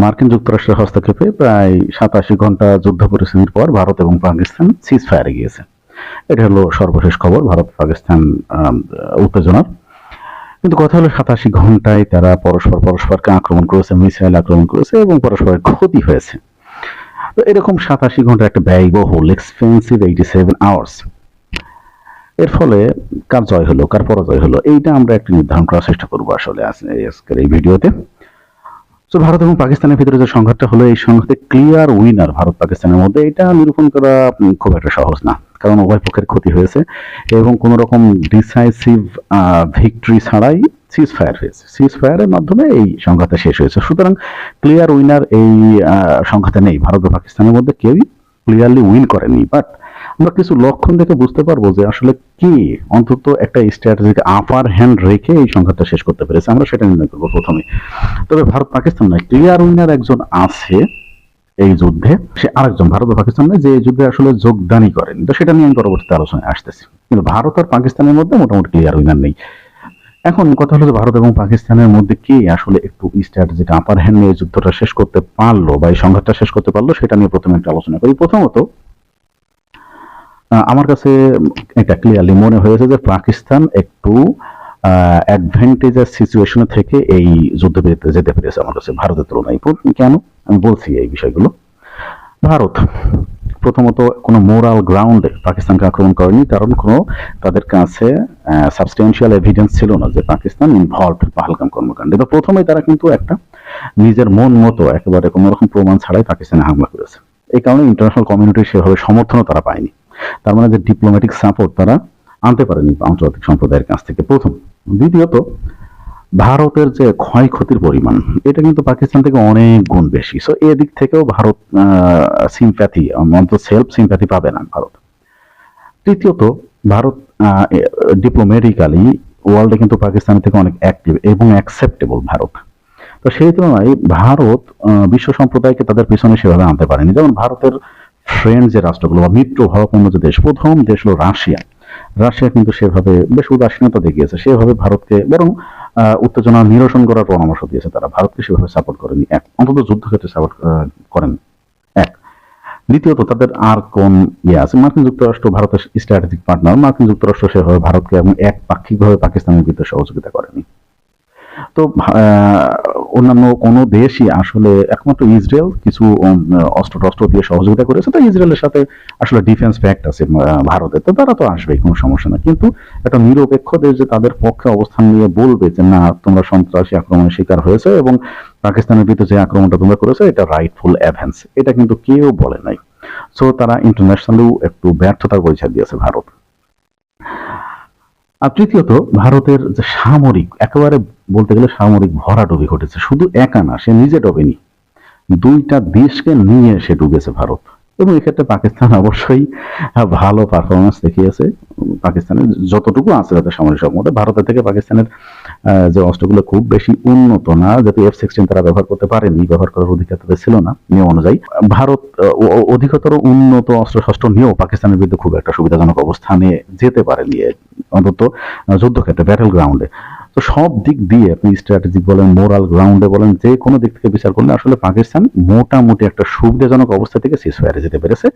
মার্কিন যুক্তরাষ্ট্রের হস্তক্ষেপে প্রায় সাতাশি ঘণ্টা যুদ্ধ পরিস্থিতির পর ভারত এবং পাকিস্তান সিজ ফায়ারে গিয়েছে। এটা হলো সর্বশেষ খবর, ভারত, পাকিস্তান উত্তেজনার। কিন্তু কথা হলো সাতাশি ঘন্টায় তারা পরস্পর পরস্পরকে আক্রমণ করেছে, মিসাইল আক্রমণ করেছে এবং পরস্পরের ক্ষতি হয়েছে। তো এরকম সাতাশি ঘণ্টা একটা ব্যয়বহুল এক্সপেন্সিভ এইটি সেভেন আওয়ার্স এর ফলে কার জয় হলো, কার পরাজয় হলো, এইটা আমরা একটু নির্ধারণ করার চেষ্টা করব আসলে আজকের এই ভিডিওতে। তো ভারত এবং পাকিস্তানের ভিতরে যে সংঘাতটা হলো, এই সংঘাতে ক্লিয়ার উইনার ভারত পাকিস্তানের মধ্যে, এটা নিরূপণ করা খুব একটা সহজ না। কারণ উভয় পক্ষের ক্ষতি হয়েছে এবং কোনো রকম ডিসাইসিভ ভিক্টরি ছাড়াই সিজ ফায়ার হয়েছে। সিজ ফায়ারের মাধ্যমে এই সংঘাতটা শেষ হয়েছে। সুতরাং ক্লিয়ার উইনার এই সংঘাতে নেই। ভারত ও পাকিস্তানের মধ্যে কেউই ক্লিয়ারলি উইন করেনি। বাট আমরা কিছু লক্ষণ দেখে বুঝতে পারব যে আসলে কি অন্তত একটা স্ট্র্যাটেজিক আপার হ্যান্ড রেখে এই সংঘাতটা শেষ করতে পেরেছে। আমরা সেটা নির্ণয় করব প্রথমে। তবে ভারত পাকিস্তান নয়, ক্লিয়ার উইনার একজন আছে এই যুদ্ধে। সে আরেকজন, ভারত ও পাকিস্তান নয়, যে এই যুদ্ধে আসলে যোগদানই করেন। তো সেটা নিয়ে আমি পরবর্তীতে আলোচনায় আসতেছি। কিন্তু ভারত আর পাকিস্তানের মধ্যে মোটামুটি ক্লিয়ার উইনার নেই। এখন কথা হলো যে ভারত এবং পাকিস্তানের মধ্যে কে আসলে একটু স্ট্র্যাটেজিক আপার হ্যান্ড নিয়ে যুদ্ধটা শেষ করতে পারল বা এই সংঘাতটা শেষ করতে পারল, সেটা নিয়ে প্রথমে একটা আলোচনা করি। প্রথমত আমার কাছে এটা ক্লিয়ারলি মনে হয়েছে যে পাকিস্তান একটু অ্যাডভান্টেজের সিচুয়েশনে থেকে এই যুদ্ধ যেতে পেরেছে আমার কাছে ভারতের তুলনায়। কেন? আমি বলছি এই বিষয়গুলো। ভারত প্রথমত কোনো মোরাল গ্রাউন্ডে পাকিস্তানকে আক্রমণ করেনি, কারণ কোনো তাদের কাছে সাবস্টেন্সিয়াল এভিডেন্স ছিল না যে পাকিস্তান ইনভলভ পাহালগাম কর্মকাণ্ডে। তো প্রথমেই তারা কিন্তু একটা নিজের মন মতো একেবারে কোনো রকম প্রমাণ ছাড়াই পাকিস্তানে হামলা করেছে। এই কারণে ইন্টারন্যাশনাল কমিউনিটির সেভাবে সমর্থনও তারা পায়নি। তার মানে যে ডিপ্লোম্যাটিক সাপোর্ট তারা আনতে পারেনি আন্তর্জাতিক সম্প্রদায়ের কাছ থেকে। প্রথম। দ্বিতীয়ত, ভারতের যে ক্ষয়ক্ষতির পরিমাণ, এটা কিন্তু পাকিস্তান থেকে অনেক গুণ বেশি। সো এদিক থেকেও ভারত সিম্প্যাথি অন্তত সেলফ সিম্প্যাথি পাবে না ভারত। তৃতীয়ত, ভারত ডিপ্লোম্যাটিক্যালি ওয়ার্ল্ডে কিন্তু পাকিস্তানের থেকে অনেক অ্যাক্টিভ এবং অ্যাকসেপ্টেবল ভারত। তো সেই তুলনায় ভারত বিশ্ব সম্প্রদায়কে তাদের পিছনে সেভাবে আনতে পারেনি। যেমন ভারতের ফ্রেন্ড যে রাষ্ট্রগুলো বা মিত্র ভাবাপন্ন যে দেশ, প্রথম দেশ হলো রাশিয়া। রাশিয়া কিন্তু সেভাবে বেশ উদাসীনতা দেখিয়েছে। সেভাবে ভারতকে বরং উত্তেজনা, নিরসন করার পরামর্শ দিয়েছে তারা। ভারতকে সেভাবে সাপোর্ট করেনি। এক, অন্তত যুদ্ধক্ষেত্রে সাপোর্ট করেন। এক, দ্বিতীয়ত তাদের আর কোন ইয়ে আছে? মার্কিন যুক্তরাষ্ট্র ভারতের স্ট্র্যাটেজিক পার্টনার মার্কিন যুক্তরাষ্ট্র সেভাবে ভারতকে এবং এক পাক্ষিকভাবে পাকিস্তানের বিরুদ্ধে সহযোগিতা করেনি। তো অন্যান্য কোনো দেশই আসলে একমাত্র ইসরায়েল কিছু অস্ত্র টস্ত্র দিয়ে সহযোগিতা করেছে। তো ইসরায়েলের সাথে আসলে ডিফেন্স ফ্যাক্ট আছে ভারতের। তো তারা তো আসবেই, কোনো সমস্যা না কিন্তু একটা নিরপেক্ষ দেশ যে তাদের পক্ষে অবস্থান নিয়ে বলবে যে, না, তোমরা সন্ত্রাসী আক্রমণের শিকার হয়েছে এবং পাকিস্তানের বিরুদ্ধে যে আক্রমণটা তোমরা করেছ, এটা রাইটফুল অ্যাভেন্স এটা কিন্তু কেউ বলে নাই। সো তারা ইন্টারন্যাশনালিও একটু ব্যর্থতার পরিচয় দিয়েছে ভারত। আর তৃতীয়ত, ভারতের যে সামরিক, একেবারে বলতে গেলে সামরিক ভরা ডুবি ঘটেছে শুধু একা না, সে নিজে ডোবেনি। দুইটা দেশকে নিয়ে সে ডুবেছে ভারত। এবং এক্ষেত্রে পাকিস্তান অবশ্যই ভালো পারফরমেন্স দেখিয়েছে। পাকিস্তানের যতটুকু আছে তাদের সামরিক সক্ষমতা। ভারতের থেকে পাকিস্তানের যে অস্ত্রগুলো খুব বেশি উন্নত না, যাতে এফ সিক্সটিন তারা ব্যবহার করতে পারেনি, ব্যবহার করার অধিকার তাদের ছিল না নিয়ম অনুযায়ী। ভারত অধিকতর উন্নত, অস্ত্র শস্ত্র নিয়েও পাকিস্তানের বিরুদ্ধে খুব একটা সুবিধাজনক অবস্থানে যেতে পারেনি অন্তত যুদ্ধক্ষেত্রে ব্যাটেল গ্রাউন্ডে তো সব দিক দিয়ে আপনি স্ট্র্যাটেজিক বলেন মোরাল গ্রাউন্ডে বলেন, যে কোনো দিক থেকে বিচার করলে আসলে পাকিস্তান মোটামুটি একটা সুবিধাজনক অবস্থা থেকে শেষ হয়ে যেতে পেরেছে।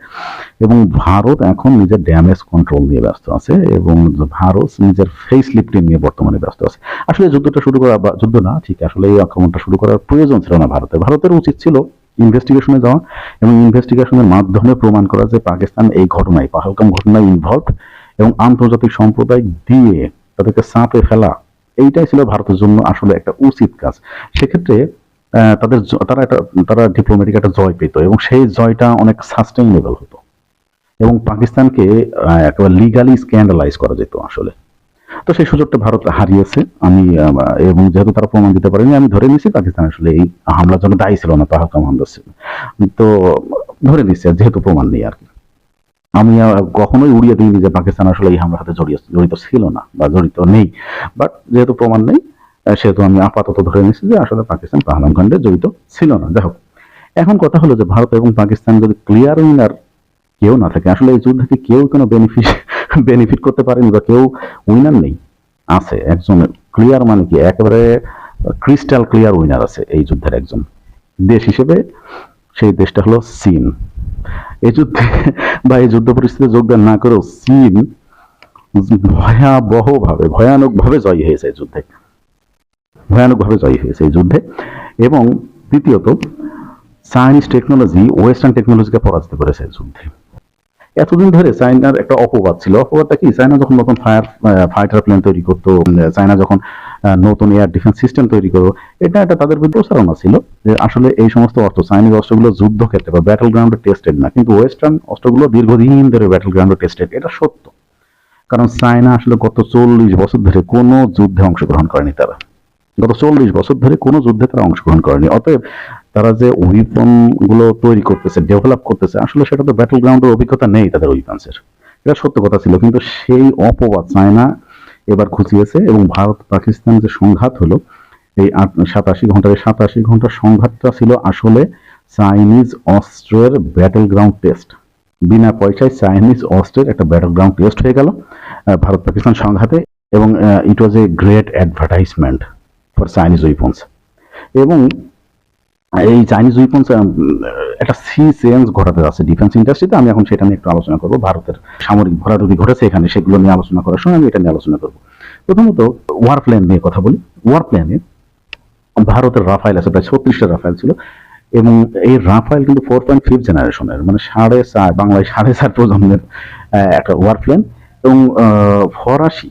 এবং ভারত এখন নিজের ড্যামেজ কন্ট্রোল নিয়ে ব্যস্ত আছে এবং ভারত নিজের ফেস লিফটিং নিয়ে বর্তমানে ব্যস্ত আছে। আসলে যুদ্ধটা শুরু করা বা, যুদ্ধ না, ঠিক, আসলে এই আক্রমণটা শুরু করার প্রয়োজন ছিল না ভারতের। ভারতের উচিত ছিল ইনভেস্টিগেশনে যাওয়া এবং ইনভেস্টিগেশনের মাধ্যমে প্রমাণ করা যে পাকিস্তান এই ঘটনায়, পাহলগাম ঘটনায় ইনভলভ এবং আন্তর্জাতিক সম্প্রদায় দিয়ে তাদেরকে চাপে ফেলা এইটাই ছিল ভারতের জন্য আসলে একটা উচিত কাজ। সেক্ষেত্রে তাদের তারা একটা, তারা ডিপ্লোম্যাটিক একটা জয় পেত এবং সেই জয়টা অনেক সাস্টেইনেবল হতো। এবং পাকিস্তানকে একেবারে লিগালি স্ক্যান্ডালাইজ করা যেত আসলে। তো সেই সুযোগটা ভারত হারিয়েছে। আমি এবং যেহেতু তারা প্রমাণ দিতে পারেনি, আমি ধরে নিয়েছি পাকিস্তান আসলে এই হামলার জন্য দায়ী ছিল না পাহলগাম হামলা ছিল। তো ধরে নিচ্ছি যেহেতু প্রমাণ নেই আর কি। আমি কখনোই উড়িয়ে দিইনি যে পাকিস্তান আসলে এই হামলার সাথে জড়িয়ে জড়িত ছিল না বা জড়িত নেই। বাট যেহেতু প্রমাণ নেই সেহেতু আমি আপাতত ধরে নিচ্ছি যে আসলে পাকিস্তান পাহলাম কাণ্ডে জড়িত ছিল না। হোক, এখন কথা হলো যে ভারত এবং পাকিস্তান যদি ক্লিয়ার উইনার কেউ না থাকে, আসলে এই যুদ্ধ থেকে কেউ কোনো বেনিফিট বেনিফিট করতে পারেনি বা কেউ উইনার নেই? আছে, একজন ক্লিয়ার মানে কি? একেবারে ক্রিস্টাল ক্লিয়ার উইনার আছে এই যুদ্ধের একজন। দেশ হিসেবে সেই দেশটা হলো চীন। এই যুদ্ধে বা এই যুদ্ধ পরিস্থিতিতে যোগদান না করেও চীন ভয়াবহভাবে, ভয়ানকভাবে জয়ী হয়েছে এই যুদ্ধে। ভয়ানকভাবে জয়ী হয়েছে এই যুদ্ধে। এবং তৃতীয়ত চাইনিজ টেকনোলজি ওয়েস্টার্ন টেকনোলজিকে পরাজিত করেছে যুদ্ধে। এতদিন ধরে চায়নার একটা অপবাদ ছিল। অপবাদটা কি? চায়না যখন নতুন ফায়ার ফাইটার প্লেন তৈরি করতো চায়না যখন নতুন এয়ার ডিফেন্স সিস্টেম তৈরি করো এটা একটা তাদের বিরুদ্ধে প্রচারণা ছিল যে আসলে এই সমস্ত অস্ত্র চাইনিজ অস্ত্রগুলো যুদ্ধক্ষেত্রে বা ব্যাটল গ্রাউন্ডে টেস্টেড না। কিন্তু ওয়েস্টার্ন অস্ত্রগুলো দীর্ঘদিন ধরে ব্যাটল গ্রাউন্ডে টেস্টেড এটা সত্য। কারণ চায়না আসলে গত চল্লিশ বছর ধরে কোনো যুদ্ধে অংশগ্রহণ করেনি তারা। গত চল্লিশ বছর ধরে কোনো যুদ্ধে তারা অংশগ্রহণ করেনি। অতএব তারা যে উইপনগুলো তৈরি করতেছে ডেভেলপ করতেছে, আসলে সেটা তো ব্যাটল গ্রাউন্ডের অভিজ্ঞতা নেই তাদের উইপন্সের এটা সত্য কথা ছিল, কিন্তু সেই অপবাদ চায়না এবার খুঁচিয়েছে এবং ভারত পাকিস্তান যে সংঘাত হলো, এই সাতাশি ঘণ্টার, এই সাতাশি ঘণ্টার সংঘাতটা ছিল আসলে চাইনিজ অস্ত্রের ব্যাটল গ্রাউন্ড টেস্ট বিনা পয়সায় চাইনিজ অস্ত্রের একটা ব্যাটল গ্রাউন্ড টেস্ট হয়ে গেল ভারত পাকিস্তান সংঘাতে এবং it was a great advertisement for Chinese weapons এবং এই চাইনিজ উইপন্স একটা সি চেঞ্জ ঘটাতে যাচ্ছে ডিফেন্স ইন্ডাস্ট্রিতে আমি এখন সেটা নিয়ে একটু আলোচনা করব। ভারতের সামরিক ভরাডুবি ঘটেছে এখানে, সেগুলো নিয়ে আলোচনা করার সময় আমি এটা নিয়ে আলোচনা করব। প্রথমত ওয়ার প্ল্যান নিয়ে কথা বলি। ওয়ার প্ল্যানে ভারতের রাফাইল আছে, প্রায় ছত্রিশটা রাফাইল ছিল। এবং এই রাফাইল কিন্তু ফোর পয়েন্ট ফিফ জেনারেশনের মানে সাড়ে চার, বাংলায় সাড়ে চার প্রজন্মের একটা ওয়ার প্ল্যান এবং ফরাসি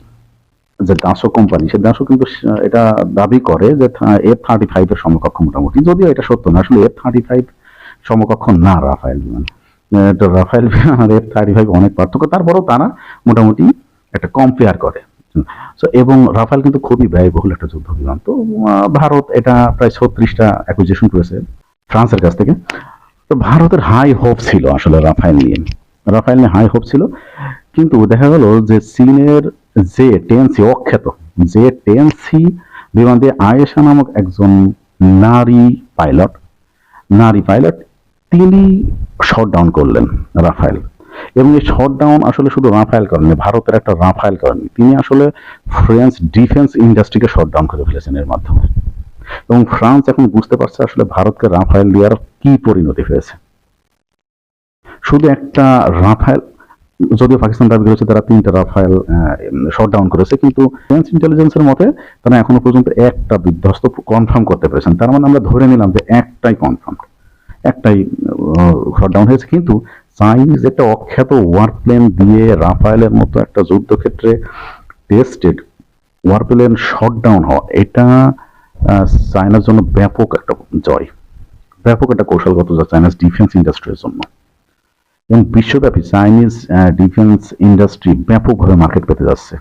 যে দাসো কোম্পানি সে দাসো কিন্তু এটা দাবি করে যে এফ থার্টি ফাইভ এর সমকক্ষ মোটামুটি। যদিও এটা সত্য না, আসলে এফ থার্টি ফাইভ সমকক্ষ না রাফাইল বিমান রাফাইল বিমান আর এফ থার্টি ফাইভ অনেক পার্থক্য, তারপরেও তারা মোটামুটি একটা কম্পেয়ার করে। এবং রাফাল কিন্তু খুবই ব্যয়বহুল একটা যুদ্ধ বিমান। তো ভারত এটা প্রায় ছত্রিশটা অ্যাকুইজিশন করেছে ফ্রান্সের কাছ থেকে। তো, ভারতের হাই হোপ ছিল আসলে রাফাইল নিয়ে। রাফায়েল নিয়ে হাই হোপ ছিল। কিন্তু দেখা গেল যে চীনের যে টেনসি অখ্যাত যে টেনসি বিমান দিয়ে আয়েশা নামক একজন নারী পাইলট নারী পাইলট তিনি শট ডাউন করলেন রাফাইল এবং এই শট ডাউন আসলে শুধু রাফাইল করেননি, ভারতের একটা রাফাইল করেননি। তিনি আসলে ফ্রেঞ্চ ডিফেন্স ইন্ডাস্ট্রিকে শট ডাউন করে ফেলেছেন এর মাধ্যমে। এবং ফ্রান্স এখন বুঝতে পারছে আসলে ভারতকে রাফাইল দেওয়ার কি পরিণতি হয়েছে। শুধু একটা রাফাইল যদিও পাকিস্তান দাবি করেছে তারা তিনটা রাফাইল শট ডাউন করেছে, কিন্তু ডিফেন্স ইন্টেলিজেন্সের মতে তারা এখনও পর্যন্ত একটা বিধ্বস্ত কনফার্ম করতে পেরেছেন। তার মানে আমরা ধরে নিলাম যে একটাই কনফার্ম একটাই শট ডাউন হয়েছে। কিন্তু চাইনিজ একটা অখ্যাত ওয়ার প্লেন দিয়ে রাফায়েলের মতো একটা যুদ্ধক্ষেত্রে tested war plane shot down হওয়া, এটা চায়নার জন্য ব্যাপক একটা জয়, ব্যাপক একটা কৌশলগত চাইনিজ ডিফেন্স ইন্ডাস্ট্রির জন্য। এবং বিশ্বব্যাপী চাইনিজ ডিফেন্স ইন্ডাস্ট্রি ব্যাপকভাবে মার্কেট পেতে যাচ্ছে।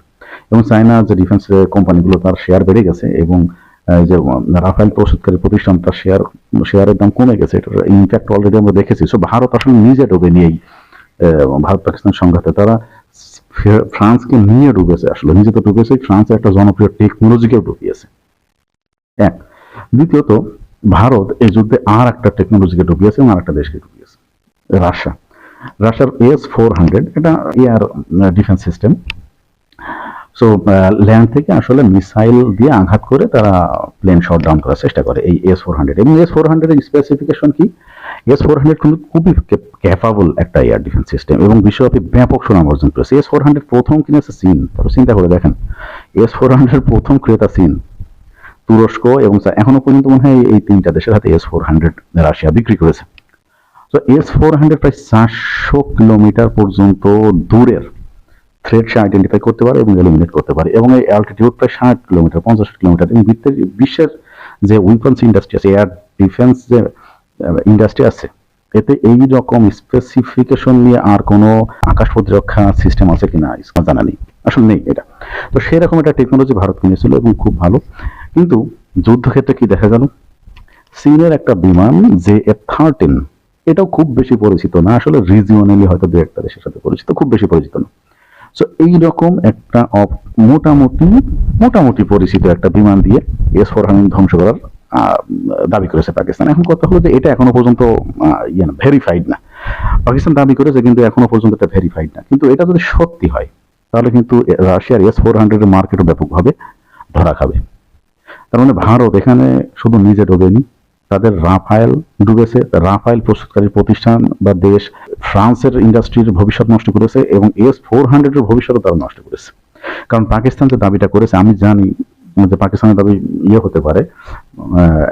এবং চায়না যে ডিফেন্স কোম্পানিগুলো তার শেয়ার বেড়ে গেছে এবং যে, রাফায়েল প্রস্তুতকারী প্রতিষ্ঠান, তার শেয়ার শেয়ারের দাম কমে গেছে। এটার ইনফ্যাক্ট অলরেডি আমরা দেখেছি। সো ভারত আসলে নিজে ডুবে নিয়েই ভারত পাকিস্তান সংঘাতে। তারা ফ্রান্সকে নিয়ে ডুবেছে আসলে। নিজে তো ডুবেছে ফ্রান্সের একটা জনপ্রিয় টেকনোলজিকেও ডুবিয়েছে। এক। দ্বিতীয়ত, ভারত এই যুদ্ধে আর একটা টেকনোলজিকে ডুবিয়েছে এবং আর একটা দেশকে ডুবিয়েছে। রাশিয়া। রাশিয়ার এস ফোর হান্ড্রেড এটা air defence system so land থেকে আসলে মিসাইল দিয়ে আঘাত করে তারা প্লেন শট ডাউন করার চেষ্টা করে এই এস ফোর হান্ড্রেড এবং এস ফোর হান্ড্রেডের স্পেসিফিকেশন কি? এস ফোর হান্ড্রেড কিন্তু খুবই ক্যাপাবল একটা এয়ার ডিফেন্স সিস্টেম এবং বিশ্বব্যাপী ব্যাপক সুনাম অর্জন করেছে। এস ফোর হান্ড্রেড প্রথম কিনেছে চীন। চিন্তা করে দেখেন। এস ফোর হান্ড্রেড প্রথম ক্রেতা চীন। তুরস্ক এবং চা- এখনও পর্যন্ত মনে হয় এই তিনটা দেশের হাতে এস ফোর হান্ড্রেড রাশিয়া বিক্রি করেছে। তো এস ফোর হান্ড্রেড প্রায় চারশো কিলোমিটার পর্যন্ত দূরের থ্রেড সে আইডেন্টিফাই করতে পারে এবং এলিমিনেট করতে পারে। এবং এই অ্যালটিটিউড প্রায় ষাট কিলোমিটার পঞ্চাশ কিলোমিটার এবং বিশ্বের যে উইপন্স ইন্ডাস্ট্রি আছে এয়ার ডিফেন্স যে ইন্ডাস্ট্রি আছে, এতে এই রকম স্পেসিফিকেশন নিয়ে আর কোনো আকাশ প্রতিরক্ষা সিস্টেম আছে কিনা জানা নেই। আসলে নেই এটা। তো সেরকম একটা টেকনোলজি ভারত কিনেছিল এবং খুব ভালো। কিন্তু যুদ্ধক্ষেত্রে কি দেখা গেল? চীনের একটা বিমান যে এফ থার্টিন এটাও খুব বেশি পরিচিত না, আসলে রিজিওনালি হয়তো দু একটা দেশের সাথে পরিচিত, খুব বেশি পরিচিত না। সো এইরকম একটা মোটামুটি মোটামুটি পরিচিত একটা বিমান দিয়ে এস ফোর হান্ড্রেড ধ্বংস করার দাবি করেছে পাকিস্তান। এখন কথা হলো যে এটা এখনও পর্যন্ত ইয়ে না ভেরিফাইড না। পাকিস্তান দাবি করেছে, কিন্তু এখনও পর্যন্ত এটা ভেরিফাইড না। কিন্তু এটা যদি সত্যি হয়, তাহলে কিন্তু রাশিয়ার এস ফোর হান্ড্রেডের মার্কেটও ব্যাপকভাবে ধরা খাবে। তার মানে ভারত এখানে শুধু নিজে ডোবেনি তাদের রাফায়েল ডুবেছে, রাফায়েল প্রস্তুতকারী প্রতিষ্ঠান বা দেশ ফ্রান্সের ইন্ডাস্ট্রির ভবিষ্যৎ নষ্ট করেছে এবং এস ফোর হান্ড্রেডের ভবিষ্যৎ তারা নষ্ট করেছে। কারণ পাকিস্তান যে দাবিটা করেছে, আমি জানি যে পাকিস্তানের দাবি ইয়ে হতে পারে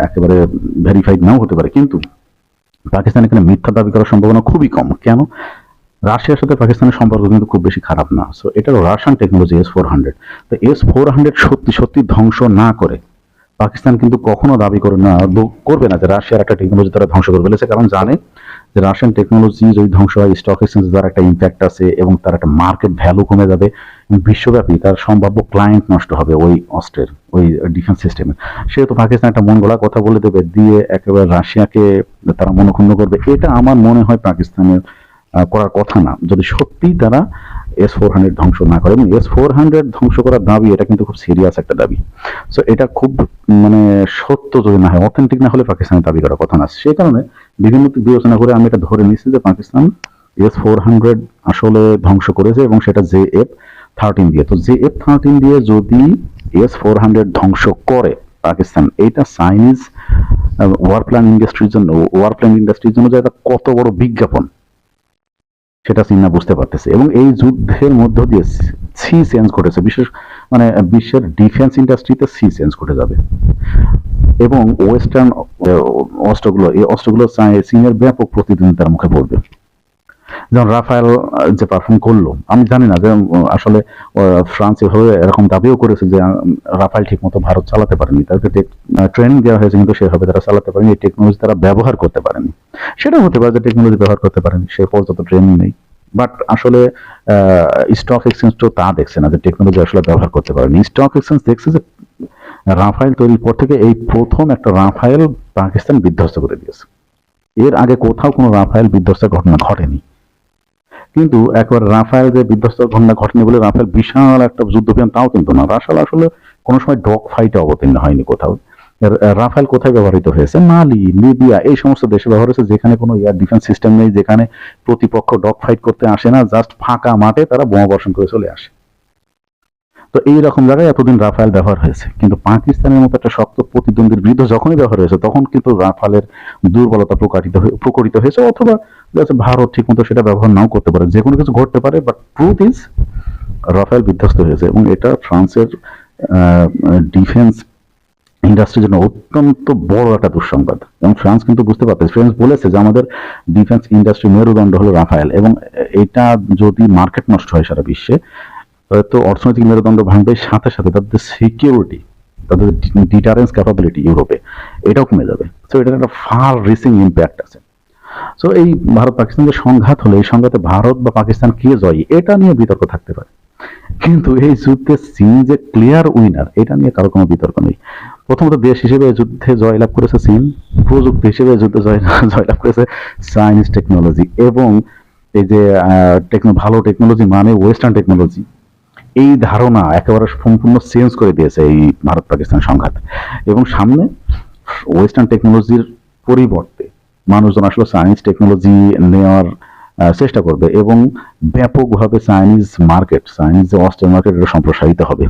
একেবারে ভেরিফাইড নাও হতে পারে, কিন্তু পাকিস্তান এখানে মিথ্যা দাবি করার সম্ভাবনা খুবই কম। কেন? রাশিয়ার সাথে পাকিস্তানের সম্পর্ক কিন্তু খুব বেশি খারাপ না। সো এটা Russian technology S four hundred তো এস ফোর হান্ড্রেড সত্যি সত্যি ধ্বংস না করে পাকিস্তান কিন্তু কখনো দাবি করে না করবে না যে রাশিয়ার একটা টেকনোলজি তারা ধ্বংস করে ফেলেছে। কারণ জানে যে রাশিয়ান টেকনোলজি যদি ধ্বংস হয় স্টক এক্সচেঞ্জে তার একটা ইম্প্যাক্ট আছে এবং তার একটা মার্কেট ভ্যালু কমে যাবে। বিশ্বব্যাপী তার সম্ভাব্য ক্লায়েন্ট নষ্ট হবে ওই অস্ত্রের, ওই ডিফেন্স সিস্টেমে সেহেতু পাকিস্তান একটা মন গড়া কথা বলে দেবে, দিয়ে একেবারে রাশিয়াকে তারা মনক্ষুণ্ণ করবে। এটা আমার মনে হয় পাকিস্তানের করার কথা না। যদি সত্যি তারা এস ফোর হান্ড্রেড ধ্বংস না করে। এবং এস ফোর হান্ড্রেড ধ্বংস করার দাবি, এটা কিন্তু খুব সিরিয়াস একটা দাবি। সো এটা খুব মানে সত্য যদি না হয় অথেন্টিক না হলে পাকিস্তানের দাবি করার কথা না। সেই কারণে বিভিন্ন বিবেচনা করে আমি এটা ধরে নিচ্ছি যে পাকিস্তান এস ফোর হান্ড্রেড আসলে ধ্বংস করেছে এবং সেটা জে এফ থার্টিন দিয়ে। তো জে এফ থার্টিন দিয়ে যদি এস ফোর হান্ড্রেড ধ্বংস করে পাকিস্তান, এটা চাইনিজ ওয়ার প্ল্যান ইন্ডাস্ট্রির জন্য ওয়ার প্ল্যান ইন্ডাস্ট্রির জন্য যে এটা কত বড় বিজ্ঞাপন। সেটা চীনা বুঝতে পারতেছে। এবং এই যুদ্ধের মধ্য দিয়ে সি চেঞ্জ ঘটেছে। বিশেষ মানে বিশ্বের ডিফেন্স ইন্ডাস্ট্রিতে সি চেঞ্জ ঘটে যাবে। এবং ওয়েস্টার্ন অস্ত্রগুলো, এই অস্ত্রগুলো চীনের ব্যাপক প্রতিদ্বন্দ্বিতার মুখে পড়বে। যেমন রাফায়েল যে পারফর্ম করল, আমি জানি না যে আসলে ফ্রান্স এভাবে এরকম দাবিও করেছে যে রাফায়েল ঠিক মতো ভারত চালাতে পারেনি। তাদেরকে ট্রেনিং দেওয়া হয়েছে, কিন্তু সেভাবে তারা চালাতে পারেনি। এই টেকনোলজি তারা ব্যবহার করতে পারেনি। সেটাও হতে পারে যে টেকনোলজি ব্যবহার করতে পারেনি, সে পর্যন্ত ট্রেনিং নেই। বাট আসলে স্টক এক্সচেঞ্জ তো তা দেখছে না যে টেকনোলজি আসলে ব্যবহার করতে পারেনি। স্টক এক্সচেঞ্জ দেখছে যে, রাফায়েল তৈরির পর থেকে এই প্রথম একটা রাফায়েল পাকিস্তান বিধ্বস্ত করে দিয়েছে। এর আগে কোথাও কোনো রাফায়েল বিধ্বস্তের ঘটনা ঘটেনি। কিন্তু একবার রাফায়েল যে বিধ্বস্ত ঘটনা ঘটেনি বলে রাফায়েল বিশাল একটা যুদ্ধ বিমান তাও কিন্তু না। রাফাল আসলে কোনো সময় ডগ ফাইটে অবতীর্ণ হয়নি কোথাও। রাফায়েল কোথায় ব্যবহৃত হয়েছে? মালি, লিবিয়া, এই সমস্ত দেশে ব্যবহার হয়েছে যেখানে কোনো এয়ার ডিফেন্স সিস্টেম নেই, যেখানে প্রতিপক্ষ ডগ ফাইট করতে আসে না, জাস্ট ফাঁকা মাঠে তারা বোমা বর্ষণ করে চলে আসে। তো এই রকম জায়গায় এতদিন রাফায়েল ব্যবহার হয়েছে। কিন্তু পাকিস্তানের মতো একটা শক্ত প্রতিদ্বন্দ্বীর বিরুদ্ধে যখনই ব্যবহার হয়েছে, তখন কিন্তু রাফালের দুর্বলতা প্রকাটিত প্রকটিত হয়েছে অথবা ভারত ঠিক মতো সেটা ব্যবহার নাও করতে পারে। যে কোনো কিছু ঘটতে পারে বাট ট্রুথ ইজ রাফায়েল বিধ্বস্ত হয়েছে এবং এটা ফ্রান্সের ডিফেন্স ইন্ডাস্ট্রির জন্য অত্যন্ত বড় একটা দুঃসংবাদ। এবং ফ্রান্স কিন্তু বুঝতে পারতেছে। ফ্রান্স বলেছে যে আমাদের ডিফেন্স ইন্ডাস্ট্রি মেরুদণ্ড হলো রাফায়েল এবং এটা যদি মার্কেট নষ্ট হয় সারা বিশ্বে তো অর্থনৈতিক মেরুদণ্ড ভাঙবে, সাথে সাথে তাদের সিকিউরিটি তাদের ডিটারেন্স ক্যাপাবিলিটি ইউরোপে এটাও কমে যাবে। সো এটার একটা ফার রিসিং ইম্প্যাক্ট আছে। সো এই ভারত পাকিস্তান যে সংঘাত হলো, এই সংঘাতে ভারত বা পাকিস্তান কে জয়ী, এটা নিয়ে বিতর্ক থাকতে পারে। কিন্তু এই যুদ্ধে চীন যে ক্লিয়ার উইনার এটা নিয়ে কারও কোনো বিতর্ক নেই। প্রথমত দেশ হিসেবে যুদ্ধে জয়লাভ করেছে চীন, প্রযুক্তি হিসেবে যুদ্ধে জয়, জয়লাভ করেছে চাইনিজ টেকনোলজি এবং এই যে ভালো টেকনোলজি মানে ওয়েস্টার্ন টেকনোলজি এই ধারণা একেবারে সম্পূর্ণ চেঞ্জ করে দিয়েছে এই ভারত পাকিস্তান সংঘাত। এবং সামনে ওয়েস্টার্ন টেকনোলজির পরিবর্তে মানুষজন আসলে চাইনিজ টেকনোলজি নেওয়ার চেষ্টা করবে এবং ব্যাপকভাবে চাইনিজ মার্কেট চাইনিজ অস্ট্রেল মার্কেট এটা সম্প্রসারিত হবে।